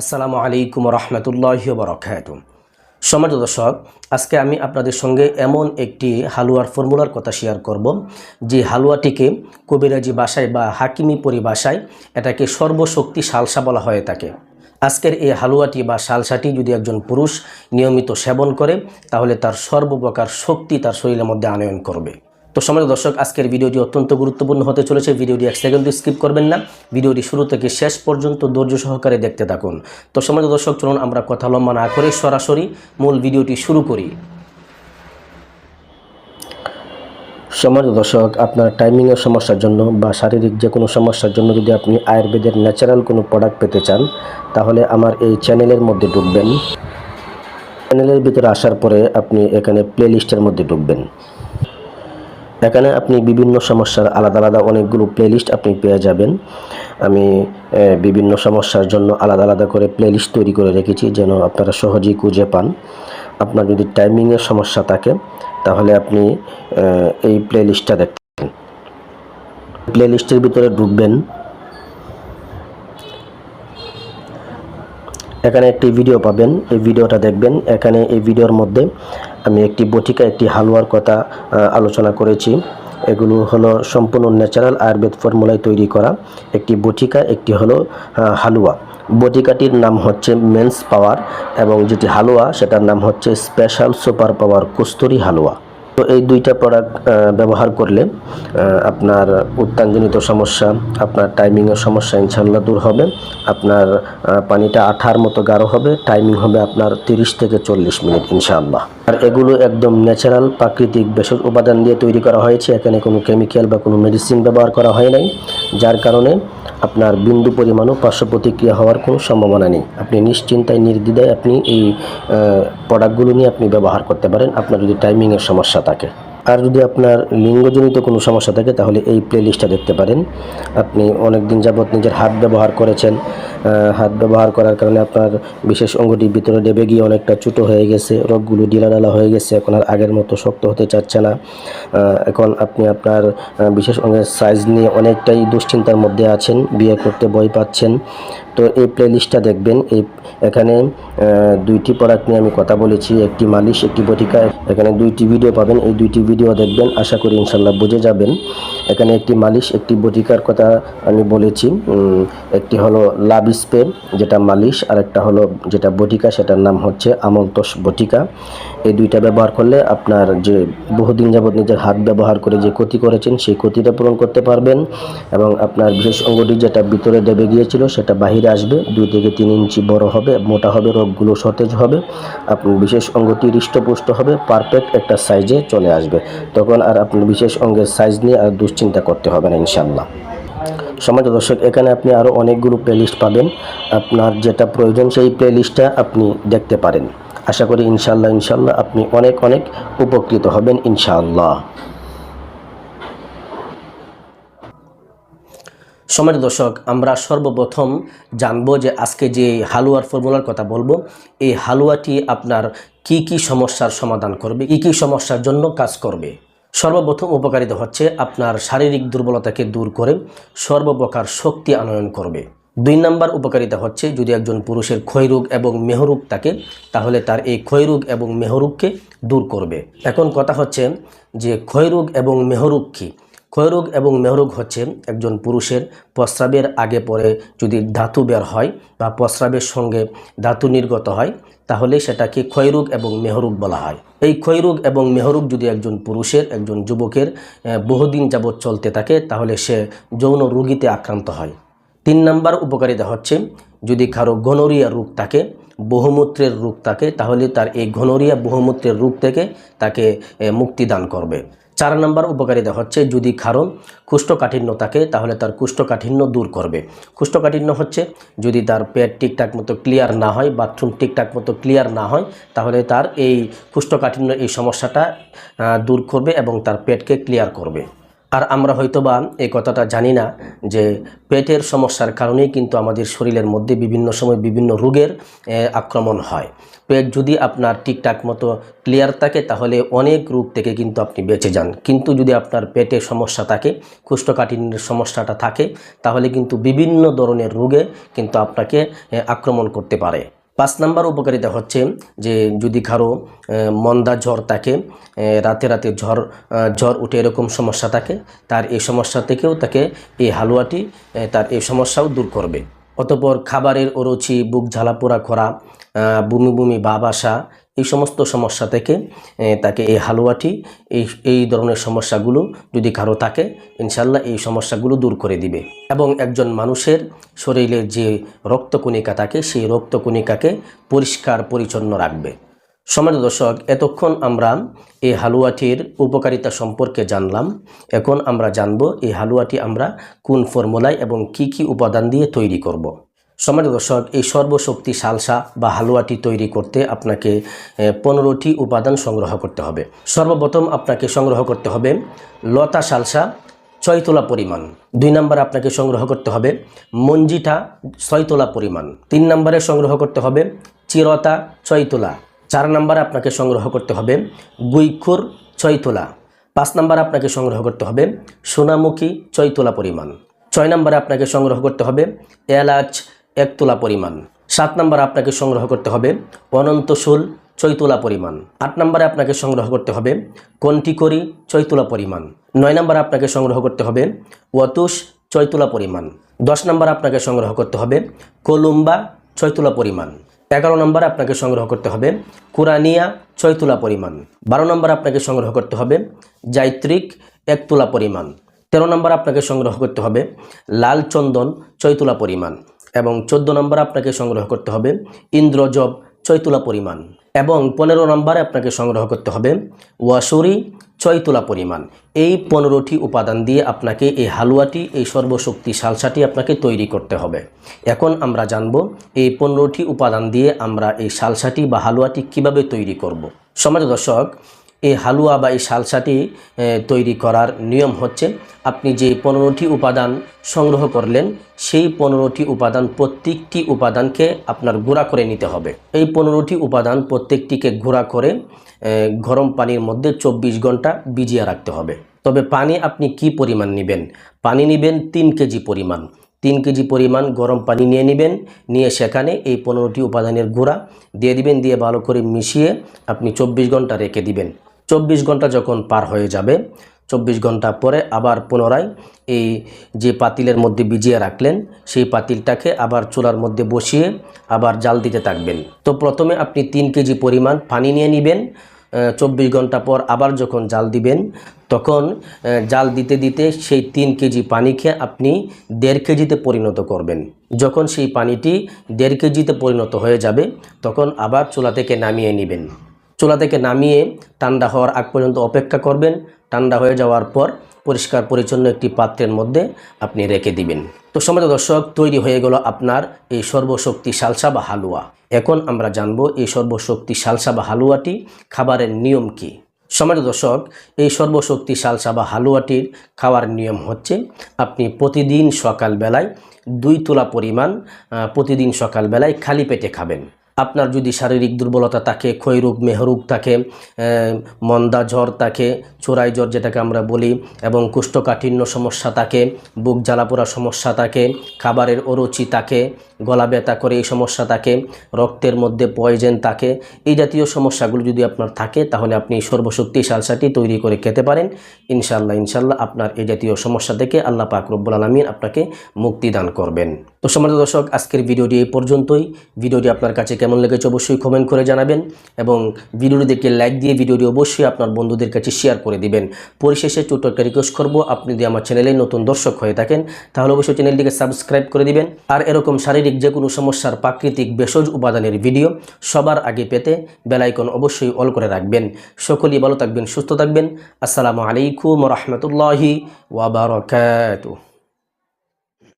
আসসালামু আলাইকুম রহমতুল্লাহ বরকাত সমাজ দর্শক, আজকে আমি আপনাদের সঙ্গে এমন একটি হালুয়ার ফর্মুলার কথা শেয়ার করব, যে হালুয়াটিকে কবিরাজি ভাষায় বা হাকিমি পরিভাষায় এটাকে সর্বশক্তি সালসা বলা হয়ে থাকে। আজকের এই হালুয়াটি বা সালসাটি যদি একজন পুরুষ নিয়মিত সেবন করে, তাহলে তার সর্বপ্রকার শক্তি তার শরীরের মধ্যে আনয়ন করবে। তো সমাজ দর্শক, আজকের ভিডিওটি অত্যন্ত গুরুত্বপূর্ণ হতে চলেছে। ভিডিওটি এক সেকেন্ড স্কিপ করবেন না। ভিডিওটি শুরু থেকে শেষ পর্যন্ত ধৈর্য সহকারে দেখতে থাকুন। তো সমাজ দর্শক, চলুন আমরা কথা লম্বা না করে সরাসরি মূল ভিডিওটি শুরু করি। সমাজ দর্শক, আপনার টাইমিংয়ের সমস্যার জন্য বা শারীরিক যে কোনো সমস্যার জন্য যদি আপনি আয়ুর্বেদের ন্যাচারাল কোনো প্রোডাক্ট পেতে চান, তাহলে আমার এই চ্যানেলের মধ্যে ঢুকবেন। চ্যানেলের ভিতরে আসার পরে আপনি এখানে প্লে লিস্টের মধ্যে ঢুকবেন। এখানে আপনি বিভিন্ন সমস্যার আলাদা আলাদা অনেকগুলো প্লেলিস্ট আপনি পেয়ে যাবেন। আমি বিভিন্ন সমস্যার জন্য আলাদা আলাদা করে প্লেলিস্ট তৈরি করে রেখেছি যেন আপনারা সহজেই খুঁজে পান। আপনার যদি টাইমিংয়ের সমস্যা থাকে, তাহলে আপনি এই প্লেলিস্টটা দেখতেন প্লেলিস্টের ভিতরে ঢুকবেন। এখানে একটি ভিডিও পাবেন। এই ভিডিওটা দেখবেন। এখানে এই ভিডিওর মধ্যে আমি একটি বটিকা, একটি হালুয়ার কথা আলোচনা করেছি। এগুলো হলো সম্পূর্ণ ন্যাচারাল আয়ুর্বেদ ফর্মুলায় তৈরি করা একটি বটিকা, একটি হলো হালুয়া। বটিকাটির নাম হচ্ছে মেন্স পাওয়ার এবং যেটি হালুয়া, সেটার নাম হচ্ছে স্পেশাল সুপার পাওয়ার কস্তুরি হালুয়া। তো এই দুইটা প্রোডাক্ট ব্যবহার করলে আপনার উত্তানজনিত সমস্যা, আপনার টাইমিংয়ের সমস্যা ইনশাল্লাহ দূর হবে। আপনার পানিটা আঠার মতো গাঢ় হবে টাইমিং হবে আপনার তিরিশ থেকে চল্লিশ মিনিট ইনশাআল্লাহ। আর এগুলো একদম ন্যাচারাল প্রাকৃতিক ভেষজ উপাদান দিয়ে তৈরি করা হয়েছে। এখানে কোনো কেমিক্যাল বা কোনো মেডিসিন ব্যবহার করা হয় নাই, যার কারণে আপনার বিন্দু পরিমাণও পার্শ্ব প্রতিক্রিয়া হওয়ার কোনো সম্ভাবনা নেই। আপনি নিশ্চিন্তায়, নির্দ্বিধায় আপনি এই প্রোডাক্টগুলো নিয়ে আপনি ব্যবহার করতে পারেন। আপনার যদি টাইমিংয়ের সমস্যা থাকে। আর যদি আপনার লিঙ্গজনিত কোনো সমস্যা থাকে, তাহলে এই প্লেলিস্টটা দেখতে পারেন। আপনি অনেক দিন যাবৎ নিজের হাত ব্যবহার করেছেন। হাত ব্যবহার করার কারণে আপনার বিশেষ অঙ্গটি ভিতরে ডেবে গিয়ে অনেকটা ছোটো হয়ে গেছে, রোগগুলো ডিলাডালা হয়ে গেছে, এখন আর আগের মতো শক্ত হতে চাচ্ছে না। এখন আপনি আপনার বিশেষ অঙ্গের সাইজ নিয়ে অনেকটাই দুশ্চিন্তার মধ্যে আছেন, বিয়ে করতে ভয় পাচ্ছেন। তো এই প্লেলিস্টটা দেখবেন, এই এখানে দুইটি প্রোডাক্ট নিয়ে আমি কথা বলেছি, একটি মালিশ, একটি বটিকা, এখানে দুইটি ভিডিও পাবেন, এই দুইটি ভিডিও দেখবেন, আশা করি ইনশাল্লাহ বুঝে যাবেন। এখানে একটি মালিশ, একটি বটিকার কথা আমি বলেছি একটি হলো লাভ স্প্রে যেটা মালিশ আর একটা হলো যেটা বটিকা, সেটার নাম হচ্ছে আমলতোষ বটিকা। এই দুইটা ব্যবহার করলে আপনার যে বহুদিন যাবৎ নিজের হাত ব্যবহার করে যে ক্ষতি করেছেন, সেই ক্ষতিটা পূরণ করতে পারবেন এবং আপনার বিশেষ অঙ্গটি যেটা ভিতরে দেবে গিয়েছিল, সেটা বাহিরে আসবে। দুই থেকে তিন ইঞ্চি বড় হবে, মোটা হবে, রোগগুলো সতেজ হবে। আপনার বিশেষ অঙ্গটি হৃষ্টপুষ্ট হবে, পারফেক্ট একটা সাইজে চলে আসবে। তখন আর আপনার বিশেষ অঙ্গের সাইজ নিয়ে আর দুশ্চিন্তা করতে হবে না ইনশাল্লাহ সমাজ দর্শক, এখানে আপনি আরও অনেকগুলো প্লেলিস্ট পাবেন। আপনার যেটা প্রয়োজন সেই প্লেলিস্টটা আপনি দেখতে পারেন। আশা করি ইনশাল্লাহ ইনশাল্লাহ আপনি অনেক অনেক উপকৃত হবেন, ইনশাআল্লাহ। সমাজ দর্শক, আমরা সর্বপ্রথম জানব যে আজকে যে হালুয়ার ফর্মুলার কথা বলব, এই হালুয়াটি আপনার কি কি সমস্যার সমাধান করবে, কি কি সমস্যার জন্য কাজ করবে? সর্বপ্রথম উপকারিতা হচ্ছে আপনার শারীরিক দুর্বলতাকে দূর করে সর্বপ্রকার শক্তি আনয়ন করবে। দুই নাম্বার উপকারিতা হচ্ছে যদি একজন পুরুষের ক্ষয়রোগ এবং মেহরুগ থাকে, তাহলে তার এই ক্ষয়রোগ এবং মেহরোগকে দূর করবে। এখন কথা হচ্ছে যে ক্ষয়রোগ এবং মেহরোগ কী? ক্ষয়রোগ এবং মেহরোগ হচ্ছে একজন পুরুষের। প্রস্রাবের আগে পরে যদি ধাতু বের হয় বা প্রস্রাবের সঙ্গে ধাতু নির্গত হয়, তাহলে সেটাকে ক্ষয়রোগ এবং মেহরোগ বলা হয়। এই ক্ষয়রোগ এবং মেহরোগ যদি একজন পুরুষের, একজন যুবকের বহুদিন যাবৎ চলতে থাকে, তাহলে সে যৌন রোগীতে আক্রান্ত হয়। তিন নাম্বার উপকারিতা হচ্ছে, যদি কারও গনোরিয়া রোগ থাকে, বহুমূত্রের রোগ থাকে, তাহলে তার এই গনোরিয়া, বহুমূত্রের রোগ থেকে তাকে মুক্তি দান করবে। চার নাম্বার উপকারিতা হচ্ছে যদি কারও কুষ্ঠকাঠিন্য থাকে, তাহলে তার কুষ্ঠকাঠিন্য দূর করবে। কুষ্ঠকাঠিন্য হচ্ছে যদি তার পেট ঠিকঠাক মতো ক্লিয়ার না হয় বাথরুম ঠিকঠাক মতো ক্লিয়ার না হয়, তাহলে তার এই কুষ্ঠকাঠিন্য এই সমস্যাটা দূর করবে এবং তার পেটকে ক্লিয়ার করবে। আর আমরা হয়তোবা এই কথাটা জানি না যে পেটের সমস্যার কারণেই কিন্তু আমাদের শরীরের মধ্যে বিভিন্ন সময় বিভিন্ন রোগের আক্রমণ হয়। পেট যদি আপনার ঠিকঠাক মতো ক্লিয়ার থাকে, তাহলে অনেক রোগ থেকে কিন্তু আপনি বেঁচে যান। কিন্তু যদি আপনার পেটে সমস্যা থাকে, কুষ্ঠকাঠিন্যের সমস্যাটা থাকে, তাহলে কিন্তু বিভিন্ন ধরনের রোগে কিন্তু আপনাকে আক্রমণ করতে পারে। পাঁচ নাম্বার উপকারিতা হচ্ছে যে যদি কারও মন্দা জ্বর থাকে রাতে রাতে ঝড় জ্বর উঠে এরকম সমস্যা থাকে, তার এই সমস্যা থেকেও তাকে এই হালুয়াটি তার এই সমস্যাও দূর করবে। অতপর খাবারের অরুচি, বুক ঝালাপোড়া করা বমি বমি, ভাব আসা এই সমস্ত সমস্যা থেকে তাকে এই হালুয়াটি, এই এই ধরনের সমস্যাগুলো যদি কারও থাকে ইনশাল্লাহ এই সমস্যাগুলো দূর করে দিবে। এবং একজন মানুষের শরীরের যে রক্তকণিকা থাকে, সেই রক্তকণিকাকে পরিষ্কার, পরিচ্ছন্ন রাখবে। সমাজ দর্শক, এতক্ষণ আমরা এই হালুয়াটির উপকারিতা সম্পর্কে জানলাম। এখন আমরা জানব এই হালুয়াটি আমরা কোন ফর্মুলায় এবং কি কি উপাদান দিয়ে তৈরি করব। সমাজ দর্শক, এই সর্বশক্তি সালসা বা হালুয়াটি তৈরি করতে আপনাকে পনেরোটি উপাদান সংগ্রহ করতে হবে। সর্বপ্রথম আপনাকে সংগ্রহ করতে হবে লতা সালসা ছয় তোলা পরিমাণ। দুই নম্বর আপনাকে সংগ্রহ করতে হবে মঞ্জিটা ছয় তোলা পরিমাণ। তিন নম্বরে সংগ্রহ করতে হবে চিরতা ছয় তোলা চার নম্বরে আপনাকে সংগ্রহ করতে হবে গুইখুর ছয় তোলা পাঁচ নম্বর আপনাকে সংগ্রহ করতে হবে সোনামুখী ছয় তোলা পরিমাণ। ছয় নম্বরে আপনাকে সংগ্রহ করতে হবে এলাচ এক তোলা পরিমাণ। সাত নম্বর আপনাকে সংগ্রহ করতে হবে অনন্তশুল চৈতলা পরিমাণ। আট নম্বরে আপনাকে সংগ্রহ করতে হবে কন্টি করি চৈতলা পরিমাণ। নয় নম্বরে আপনাকে সংগ্রহ করতে হবে ওয়াতুষ চৈতলা পরিমাণ। দশ নম্বর আপনাকে সংগ্রহ করতে হবে কলুম্বা চৈতলা পরিমাণ। এগারো নম্বরে আপনাকে সংগ্রহ করতে হবে কুরানিয়া ছয়তুলা পরিমাণ। বারো নম্বর আপনাকে সংগ্রহ করতে হবে জাইত্রিক এক তুলা পরিমাণ। তেরো নম্বর আপনাকে সংগ্রহ করতে হবে লাল চন্দন ছয় পরিমাণ। এবং চোদ্দ নম্বর আপনাকে সংগ্রহ করতে হবে ইন্দ্রজব ছয় তুলা পরিমাণ এবং পনেরো নম্বরে আপনাকে সংগ্রহ করতে হবে ওয়াসুরি ছয় তুলা পরিমাণ এই পনেরোটি উপাদান দিয়ে আপনাকে এই হালুয়াটি, এই সর্বশক্তি সালসাটি আপনাকে তৈরি করতে হবে এখন আমরা জানব এই পনেরোটি উপাদান দিয়ে আমরা এই সালসাটি বা হালুয়াটি কীভাবে তৈরি করব। সমাজ দর্শক এই হালুয়া বা এই সালসাটি তৈরি করার নিয়ম হচ্ছে, আপনি যে পনেরোটি উপাদান সংগ্রহ করলেন, সেই পনেরোটি উপাদান প্রত্যেকটি উপাদানকে আপনার গুঁড়া করে নিতে হবে। এই পনেরোটি উপাদান প্রত্যেকটিকে গুঁড়া করে গরম পানির মধ্যে চব্বিশ ঘণ্টা ভিজিয়ে রাখতে হবে। তবে পানি আপনি কি পরিমাণ নেবেন? পানি নেবেন তিন কেজি পরিমাণ। তিন কেজি পরিমাণ গরম পানি নিয়ে নেবেন, নিয়ে সেখানে এই পনেরোটি উপাদানের গুঁড়া দিয়ে দিবেন, দিয়ে ভালো করে মিশিয়ে আপনি চব্বিশ ঘণ্টা রেখে দিবেন। চব্বিশ ঘণ্টা যখন পার হয়ে যাবে, চব্বিশ ঘণ্টা পরে আবার পুনরায় এই যে পাতিলের মধ্যে ভিজিয়ে রাখলেন, সেই পাতিলটাকে আবার চুলার মধ্যে বসিয়ে আবার জাল দিতে থাকবেন। তো প্রথমে আপনি তিন কেজি পরিমাণ পানি নিয়ে নেবেন চব্বিশ ঘণ্টা পর আবার যখন জাল দিবেন, তখন জাল দিতে দিতে সেই তিন কেজি পানিকে আপনি দেড় কেজিতে পরিণত করবেন। যখন সেই পানিটি দেড় কেজিতে পরিণত হয়ে যাবে, তখন আবার চুলা থেকে নামিয়ে নেবেন। চুলা থেকে নামিয়ে ঠান্ডা হওয়ার আগ পর্যন্ত অপেক্ষা করবেন। ঠান্ডা হয়ে যাওয়ার পর পরিষ্কার পরিচ্ছন্ন একটি পাত্রের মধ্যে আপনি রেখে দিবেন। তো সমাজ দর্শক, তৈরি হয়ে গেল আপনার এই সর্বশক্তি সালসা বা হালুয়া। এখন আমরা জানব এই সর্বশক্তি সালসা বা হালুয়াটি খাবারের নিয়ম কি? সমাজ দর্শক, এই সর্বশক্তি সালসা বা হালুয়াটির খাওয়ার নিয়ম হচ্ছে আপনি প্রতিদিন সকালবেলায় দুই তোলা পরিমাণ প্রতিদিন সকালবেলায় খালি পেটে খাবেন। আপনার যদি শারীরিক দুর্বলতা থাকে ক্ষয়রোগ মেহরোগ থাকে মন্দা জ্বর থাকে, চোরাই জ্বর যেটাকে আমরা বলি, এবং কুষ্ঠকাঠিন্য সমস্যা থাকে, বুক জ্বালাপোড়া সমস্যা থাকে, খাবারের অরুচি থাকে, গলা ব্যথা করে এই সমস্যা থাকে, রক্তের মধ্যে পয়জেন থাকে, এই জাতীয় সমস্যাগুলো যদি আপনার থাকে, তাহলে আপনি সর্বশক্তি সালসাটি তৈরি করে খেতে পারেন। ইনশাল্লাহ ইনশাল্লাহ আপনার এই জাতীয় সমস্যা থেকে আল্লাহ পাক রব্বুল আলমিন আপনাকে মুক্তি দান করবেন। তো সমাজ দর্শক, আজকের ভিডিওটি এই পর্যন্তই। ভিডিওটি আপনার কাছে কেমন লেগেছে অবশ্যই কমেন্ট করে জানাবেন এবং ভিডিওটি দেখে লাইক দিয়ে ভিডিওটি অবশ্যই আপনার বন্ধুদের কাছে শেয়ার করে দিবেন। পরিশেষে ছোট্ট একটা রিকোয়েস্ট করব, আপনি যদি আমার চ্যানেলে নতুন দর্শক হয়ে থাকেন, তাহলে অবশ্যই চ্যানেলটিকে সাবস্ক্রাইব করে দিবেন। আর এরকম শারীরিক যে কোনো সমস্যার প্রাকৃতিক ভেষজ উপাদানের ভিডিও সবার আগে পেতে বেলাইকন অবশ্যই অল করে রাখবেন। সকলেই ভালো থাকবেন, সুস্থ থাকবেন। আসসালামু আলাইকুম রহমতুল্লাহি ওয়াবারকাতুহ